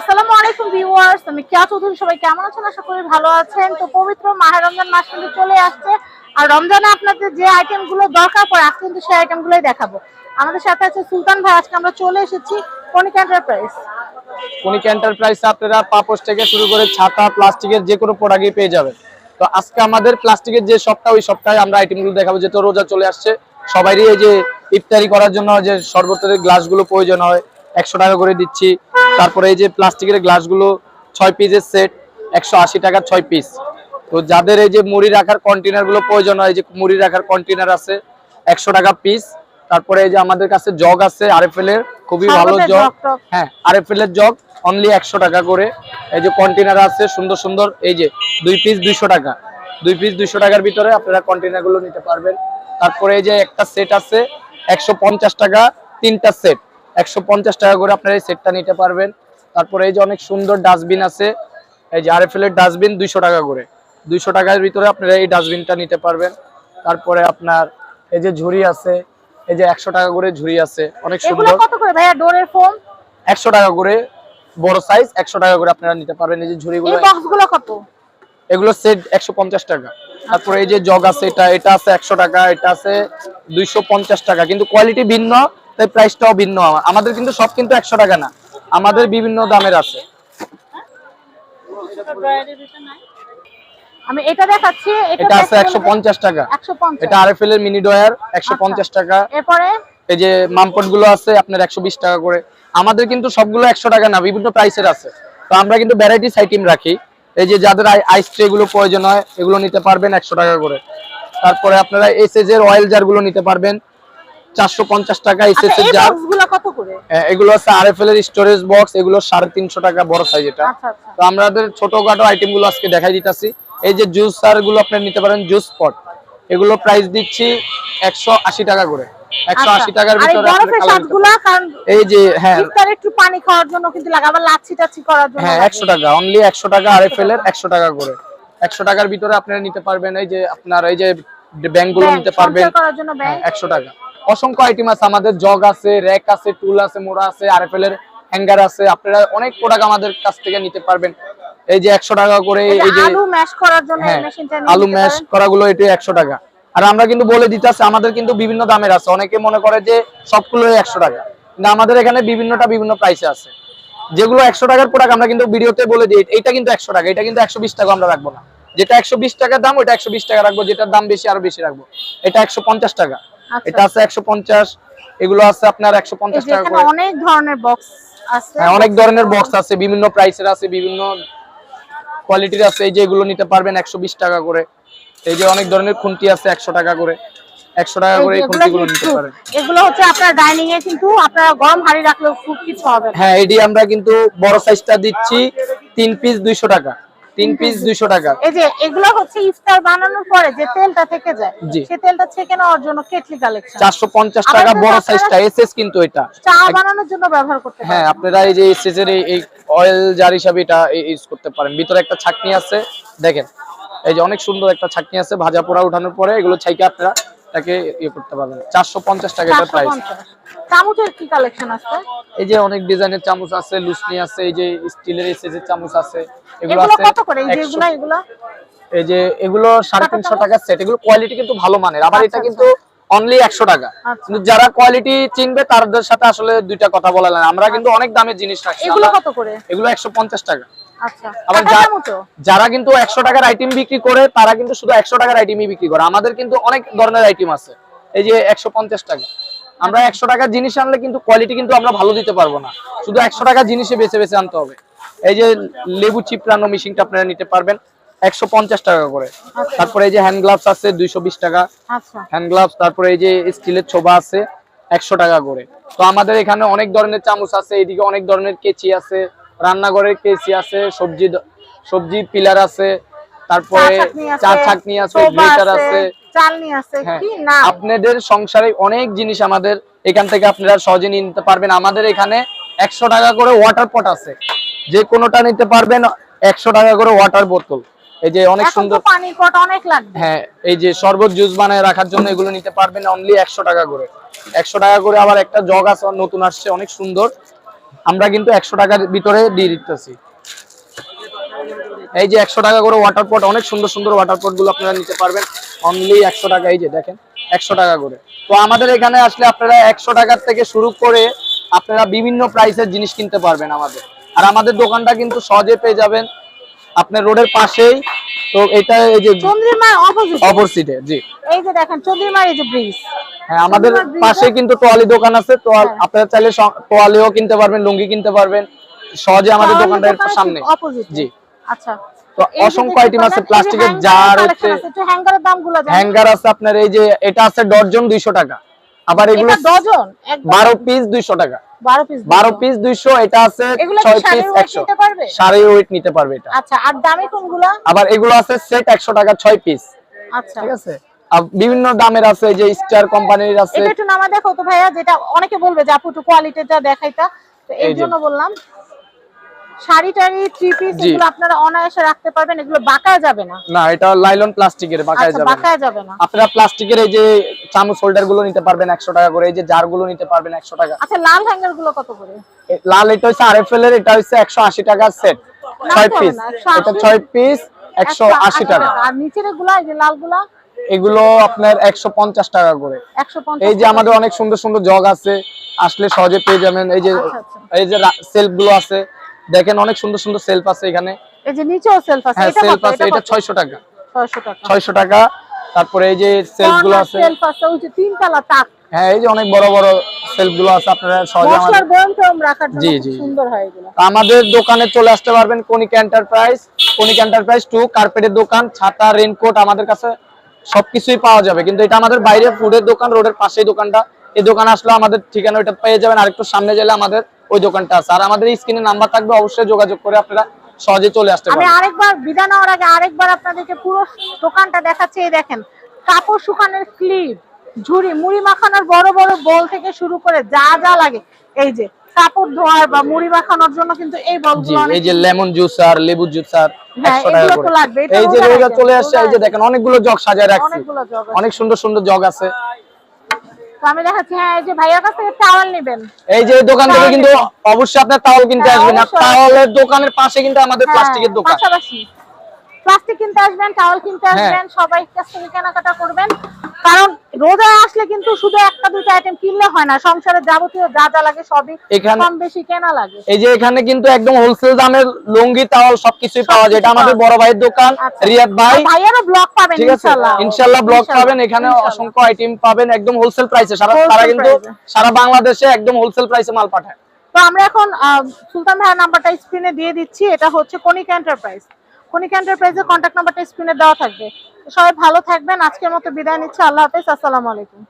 আসসালামু আলাইকুম ভিউয়ার্স, আমি কিয়া চৌধুরী, সবাই কেমন আছেন? আশা করি ভালো আছেন। তো পবিত্র মাহে রমজান মাস কিন্তু চলে আসছে। আর রমজানে আপনাদের যে আইটেমগুলো দরকার পড়ে, আজকে কিন্তু সেই আইটেমগুলোই দেখাবো। আমাদের সাথে আছে সুলতান ভাই, আজকে আমরা চলে এসেছি কনিক এন্টারপ্রাইজ কনিক এন্টারপ্রাইজ আপনারা পাপোশ থেকে শুরু করে ছাতা, প্লাস্টিকের যে কোনো প্রোডাক্টই পেয়ে যাবেন। তো আজকে আমাদের প্লাস্টিকের যে শপটা ওই সপ্তাহে আমরা আইটেমগুলো দেখাবো। যেহেতু রোজা চলে আসছে সবারই এই যে ইফতারি করার জন্য যে শরবতের গ্লাসগুলো প্রয়োজন হয়, একশো টাকা করে দিচ্ছি। তারপরে এই যে প্লাস্টিকের গ্লাসগুলো ছয় পিসের সেট একশো আশি টাকার ছয় পিস তো যাদের এই যে মুড়ি রাখার কন্টেনারগুলো প্রয়োজন হয় এই যে মুড়ি রাখার কন্টেনার আছে একশো টাকা পিস তারপরে এই যে আমাদের কাছে জগ আছে আরএফএল এর খুবই ভালো জগ। হ্যাঁ আরএফএল এর জগ অনলি একশো টাকা করে। এই যে কন্টেনার আছে সুন্দর সুন্দর এই যে দুই পিস দুইশো টাকা। দুই পিস দুইশো টাকার ভিতরে আপনারা কন্টেনারগুলো নিতে পারবেন। তারপরে এই যে একটা সেট আছে একশো পঞ্চাশ টাকা তিনটা সেট একশো পঞ্চাশ টাকা করে আপনারা এই সেটটা নিতে পারবেন। তারপরে এই যে অনেক সুন্দর ডাস্টবিন আছে এই যে আরএফএল এর ডাস্টবিন দুইশো টাকা করে। দুইশো টাকার ভিতরে আপনারা এই ডাস্টবিনটা নিতে পারবেন। তারপরে আপনার এই যে ঝুড়ি আছে এই যে একশো টাকা করে ঝুড়ি আছে অনেক সুন্দর। কত করে ভাইয়া ডোরের ফোম একশো টাকা করে বড় সাইজ একশো টাকা করে আপনারা নিতে পারবেন। এই যে ঝুড়িগুলো কত? এগুলো সেট একশো পঞ্চাশ টাকা। তারপরে এই যে জগ আছে এটা এটা আছে একশো টাকা এটা আছে দুইশো পঞ্চাশ টাকা। কিন্তু কোয়ালিটি ভিন্ন তাই প্রাইসটাও ভিন্ন আমাদের কিন্তু সব কিন্তু একশো টাকা না। আমাদের বিভিন্ন দামের আছে। আমি এটা দেখাচ্ছি এটা আছে একশো পঞ্চাশ টাকা। একশো পঞ্চাশ। এটা আরএফএল এর মিনি ডয়ার একশো পঞ্চাশ টাকা। এরপরে? এই যে মামপটগুলো আছে আপনার একশো বিশ টাকা করে। আমাদের কিন্তু সবগুলো একশো টাকা না বিভিন্ন প্রাইসের আছে। তো আমরা কিন্তু ভ্যারাইটিস আইটেম রাখি। এই যে যাদের আইস ট্রে গুলো প্রয়োজন হয় এগুলো নিতে পারবেন একশো টাকা করে। তারপরে আপনারা এসএস এর অয়েল জারগুলো নিতে পারবেন। চারশো পঞ্চাশ টাকা এসএস আচ্ছা এর জার এগুলো আরএফএল এর স্টোরেজ বক্স এগুলো সাড়ে তিনশো টাকা বড় সাইজ এটা। আচ্ছা আচ্ছা। তো আমাদের ছোটখাটো আইটেমগুলো আজকে দেখাই দিতেছি। এই যে জুস সারগুলো আপনি নিতে পারেন জুস স্পট এগুলো প্রাইস দিচ্ছি একশো আশি টাকা করে। একশো আশি টাকার। আর এই ভিতরে। এই যে হ্যাঁ। একটু পানি খাওয়ার জন্য কিন্তু লাগে লাচ্ছি টাচ্ছি করার জন্য হ্যাঁ একশো টাকা। অনলি একশো টাকা আরএফএল এর একশো টাকা করে। একশো টাকার ভিতরে আপনারা নিতে পারবেন এই যে আপনার এই যে ব্যাংকগুলো নিতে পারবেন। ব্যাগ একশো টাকা। অসংখ্য আইটেম আছে আমাদের জগ আছে র্যাক আছে টুল আছে মোড়া আছে আরএফএল এর হ্যাঙ্গার আছে। আপনারা অনেক প্রোডাক্ট আমাদের কাছ থেকে নিতে পারবেন। এই যে একশো টাকা করে এই যে আলু ম্যাশ করার জন্য এই মেশিনটা আলু ম্যাশ করাগুলো এটা একশো টাকা। আর আমরা কিন্তু বলে দিতেছি আমাদের কিন্তু বিভিন্ন দামের আছে। অনেকে মনে করে যে সবগুলো একশো টাকা। কিন্তু আমাদের এখানে বিভিন্নটা বিভিন্ন প্রাইসে আছে। যেগুলো একশো টাকার প্রোডাক্ট আমরা কিন্তু ভিডিওতে বলে দিই এটা কিন্তু একশো টাকা এটা কিন্তু একশো বিশ টাকা আমরা রাখব না। যেটা একশো বিশ টাকার দাম ওটা একশো বিশ টাকা রাখব যেটার দাম বেশি আরও বেশি রাখব। এটা একশো পঞ্চাশ টাকা। এটা আছে একশো পঞ্চাশ এগুলো আছে আপনার একশো এই পঞ্চাশ যে টাকা এখানে করে। অনেক ধরনের বক্স আছে। হ্যাঁ অনেক ধরনের বক্স আছে বিভিন্ন প্রাইসের আছে বিভিন্ন কোয়ালিটির আছে। এই যে এগুলো নিতে পারবেন একশো বিশ টাকা করে। এই যে অনেক ধরনের খুন্তি আছে একশো টাকা করে। একশো টাকা করে এই কিন্তু নিতে। পারেন। এগুলো হচ্ছে আপনার ডাইনিং এ কিন্তু আপনারা গরম হাড়ি রাখলেও ফুড কিছু হবে হ্যাঁ এটি আমরা কিন্তু বড় সাইজটা দিচ্ছি তিন পিস দুইশো টাকা। তিন পিস দুইশো টাকা। এই যে এগুলো হচ্ছে ইফতার বানানোর পরে যে তেলটা থেকে যায়। সেই তেলটা ছেঁকে নেওয়ার জন্য কেটলি কালেকশন টাকা বড় সাইজটা কিন্তু এটা। চা বানানোর জন্য ব্যবহার করতে হ্যাঁ আপনারা এই যে এসএস এর এই- এই অয়েল জার হিসাবে এটা ইউজ করতে পারেন। ভিতরে একটা ছাকনি আছে দেখেন। এই যে অনেক সুন্দর একটা ছাকনি আছে ভাজা পোড়া উঠানোর পরে এগুলো ছাইকে আপনারা তাকে ইয়ে করতে পারবেন। চারশো পঞ্চাশ টাকা এটা প্রাইস চামচের কি কালেকশন আছে? এই যে অনেক ডিজাইনের চামচ আছে লুসনি আছে এই যে স্টিলের চামচ আছে এগুলো আছে কত করে? এই যে 100 এগুলা এগুলা? এই যে এগুলো সাড়ে তিনশো টাকা? সেট এগুলো কোয়ালিটি কিন্তু ভালো মানের। আবার এটা আচ্ছা, কিন্তু অনলি একশো টাকা। আচ্ছা। কিন্তু যারা কোয়ালিটি চিনবে তাদের সাথে আসলে দুইটা কথা বলা লাগে আমরা কিন্তু অনেক দামের জিনিস রাখছি। এগুলো কত করে? এগুলো একশো পঞ্চাশ টাকা। আচ্ছা আবার চামচও? যারা কিন্তু একশো টাকার আইটেম বিক্রি করে তারা কিন্তু শুধু একশো টাকার আইটেমই বিক্রি করে। আমাদের কিন্তু অনেক ধরনের আইটেম আছে। এই যে একশো পঞ্চাশ টাকা। আমরা একশো টাকার জিনিস আনলে কিন্তু কোয়ালিটি কিন্তু আমরা ভালো দিতে পারব না। শুধু একশো টাকার জিনিসে বেছে বেছে আনতে হবে। এই যে লেবু চিপড়ানো মেশিনটা আপনারা নিতে পারবেন একশো পঞ্চাশ টাকা করে। তারপরে এই যে হ্যান্ড গ্লাভস আছে দুইশো বিশ টাকা। আচ্ছা। হ্যান্ড গ্লাভস তারপরে এই যে স্টিলের ছোবা আছে একশো টাকা করে। তো আমাদের এখানে অনেক ধরনের চামচ আছে এদিকে অনেক ধরনের কেচি আছে। রান্নাঘরের কেচি আছে সবজি সবজি পিলার আছে তারপরে চা ছাকনি আছে গ্রেটার আছে চালনি আছে হ্যাঁ কি না? আপনাদের সংসারে অনেক জিনিস আমাদের এখান থেকে আপনারা সহজে নিতে পারবেন। আমাদের এখানে একশো টাকা করে ওয়াটার পট আছে। যে কোনোটা নিতে পারবেন একশো টাকা করে ওয়াটার বোতল এই যে অনেক সুন্দর পানির কট অনেক লাগবে। হ্যাঁ এই যে শরবত জুস বানায় রাখার জন্য এগুলো নিতে পারবেন অনলি একশো টাকা করে। একশো টাকা করে আবার একটা জগ আছে নতুন আসছে অনেক সুন্দর। আমরা কিন্তু একশো টাকার ভিতরে দিয়ে দিতেছি। এই যে একশো টাকা করে ওয়াটার পট অনেক সুন্দর সুন্দর ওয়াটার পটগুলো আপনারা নিতে পারবেন। অনলি একশো টাকা, এই যে দেখেন, একশো টাকা করে। তো আমাদের এখানে আসলে আপনারা একশো টাকার থেকে শুরু করে আপনারা বিভিন্ন প্রাইসের জিনিস কিনতে পারবেন আমাদের। আর আমাদের দোকানটা কিন্তু সহজে পেয়ে যাবেন। আপনার রোডের পাশেই তো এটা এই যে চন্দ্রিমার অপোজিট অপোজিটে জি। এই যে দেখেন চন্দ্রিমার এই যে ব্রিজ হ্যাঁ আমাদের পাশে কিন্তু তোয়ালি দোকান আছে তোয়াল হ্যাঁ। আপনারা চাইলে তোয়ালিও কিনতে পারবেন লুঙ্গি কিনতে পারবেন। সহজে আমাদের দোকানটার সামনে। অপোজিট জি। আচ্ছা। তো অসংখ্য দেখতে আইটেম আছে পারেন, এই যে প্লাস্টিকের জার হচ্ছে আছে, হ্যাঙ্গারের দামগুলো হ্যাঙ্গার আছে আপনার এই যে এটা আছে ডজন দুইশো টাকা। আবার এগুলো ডজন একদম। বারো পিস দুইশো টাকা। 12 পিস বারো পিস দুইশো এটা আছে এগুলো কি ছয় শাড়ির পিস weight একশো। নিতে পারবে? সাড়ে ওয়েট নিতে পারবে এটা। আচ্ছা আর দামি কোনগুলো? আবার এগুলো আছে সেট একশো টাকা ছয় পিস আচ্ছা। ঠিক আছে? আর বিভিন্ন দামের আছে যে স্টার কোম্পানির আছে। এটা একটু নামা দেখো তো ভাইয়া যেটা অনেকে বলবে যে আপু একটু কোয়ালিটিটা দেখাইতা। তো এই জন্য বললাম শাড়ি টাড়ি থ্রি পিস এগুলো আপনারা অনায়াসে রাখতে পারবেন এগুলো বাঁকায় যাবে না। না এটা লাইলন প্লাস্টিকের বাঁকায় আচ্ছা যাবে বাঁকায় যাবে না। আপনারা প্লাস্টিকের এই যে চামচ হোল্ডারগুলো নিতে পারবেন একশো টাকা করে এই যে জারগুলো নিতে পারবেন একশো টাকা। আচ্ছা লাল হ্যাঙ্গারগুলো কত করে? লাল এটা হচ্ছে আরএফএল এর এটা হচ্ছে একশো আশি সেট না, ছয় পিস এটা টাকা। আর নিচেরগুলা এই যে লালগুলা এগুলো আপনার একশো পঞ্চাশ টাকা করে। এই যে আমাদের অনেক সুন্দর সুন্দর জগ আছে আসলে সহজে পেয়ে যাবেন। এই যে আচ্ছা, আচ্ছা। এই যে সেলফগুলো আছে দেখেন অনেক সুন্দর সুন্দর সেলফ আছে এখানে। এই যে নিচেও সেলফ আছে হ্যাঁ এটা সেলফ আছে এটা ছয়শো টাকা। ছয়শো টাকা। ছয়শো টাকা। তারপরে এই যে সেলফগুলো আছে। সেলফ আছে ওই যে তিন তলা তাক। হ্যাঁ এই যে অনেক বড় বড় সেলফগুলো আছে আপনারা সহজে আমাদের বয়ম টয়ম রাখার জন্য। সুন্দর হয় এগুলো। আমাদের দোকানে চলে আসতে পারবেন কনিক এন্টারপ্রাইজ কনিক এন্টারপ্রাইজ টু কার্পেটের দোকান ছাতা রেনকোট আমাদের কাছে সবকিছুই পাওয়া যাবে। কিন্তু এটা আমাদের বাইরে ফুডের দোকান রোডের পাশেই দোকানটা। এই দোকানে আসলে আমাদের ঠিকানা ওটা পেয়ে যাবেন। আরেকটু সামনে গেলে আমাদের ওই দোকানটা আছে। আর আমাদের স্ক্রিনে নাম্বার থাকবে অবশ্যই যোগাযোগ করে আপনারা সহজে চলে আসতে আমি আরেকবার বিদায় নেওয়ার আগে আরেকবার আপনাদেরকে পুরো দোকানটা দেখাচ্ছি এই দেখেন কাপড় শুকানোর ক্লিপ ঝুড়ি মুড়ি মাখানোর বড় বড় বোল থেকে শুরু করে যা যা লাগে। এই যে কাপড় ধোয়ার বা মুড়ি মাখানোর জন্য কিন্তু এই বলগুলো এই যে লেমন লেবু হ্যাঁ, একশো টাকা এগুলো তো করে। লাগবে। এই যে রোজা চলে আসছে এই যে দেখেন অনেকগুলো জগ সাজায় রাখছি। অনেক সুন্দর সুন্দর জগ আছে। তো আমি দেখাচ্ছি হ্যাঁ এই যে ভাইয়ার কাছ থেকে টাওয়াল নেবেন। এই যে দোকান থেকে কিন্তু অবশ্যই আপনার চাওয়াল কিনতে হ্যাঁ, আসবেন। আর চাওয়ালের দোকানের পাশে কিন্তু আমাদের হ্যাঁ, প্লাস্টিকের দোকান। প্লাস্টিক কিনতে আসবেন টাওয়াল কিনতে হ্যাঁ। আসবেন সবাই কাছ থেকে কেনাকাটা করবেন। কারণ রোজা আসলে কিন্তু শুধু একটা দুইটা আইটেম কিনলে হয় না সংসারের যাবতীয় যা যা লাগে সবই কম বেশি কেনা লাগে। এই যে এখানে কিন্তু একদম হোলসেল দামের লুঙ্গি তাওয়াল সবকিছুই পাওয়া যায়। এটা আমাদের বড় ভাইয়ের দোকান আচ্ছা। রিয়াদ ভাই। ভাইয়ারও ব্লগ পাবেন ইনশাআল্লাহ ইনশাআল্লাহ ব্লগ পাবেন। এখানে। অসংখ্য আইটেম পাবেন একদম হোলসেল প্রাইসে সারা তারা কিন্তু সারা বাংলাদেশে একদম হোলসেল প্রাইসে মাল পাঠায়। তো আমরা এখন সুলতান ভাইয়ের নাম্বারটা স্ক্রিনে দিয়ে দিচ্ছি। এটা হচ্ছে কনিক এন্টারপ্রাইজ কনিক এন্টারপ্রাইজের কন্ট্যাক্ট নাম্বারটা স্ক্রিনে দেওয়া থাকবে। সবাই ভালো থাকবেন, আজকের মতো বিদায় নিচ্ছে, আল্লাহ হাফেজ, আসসালামু আলাইকুম।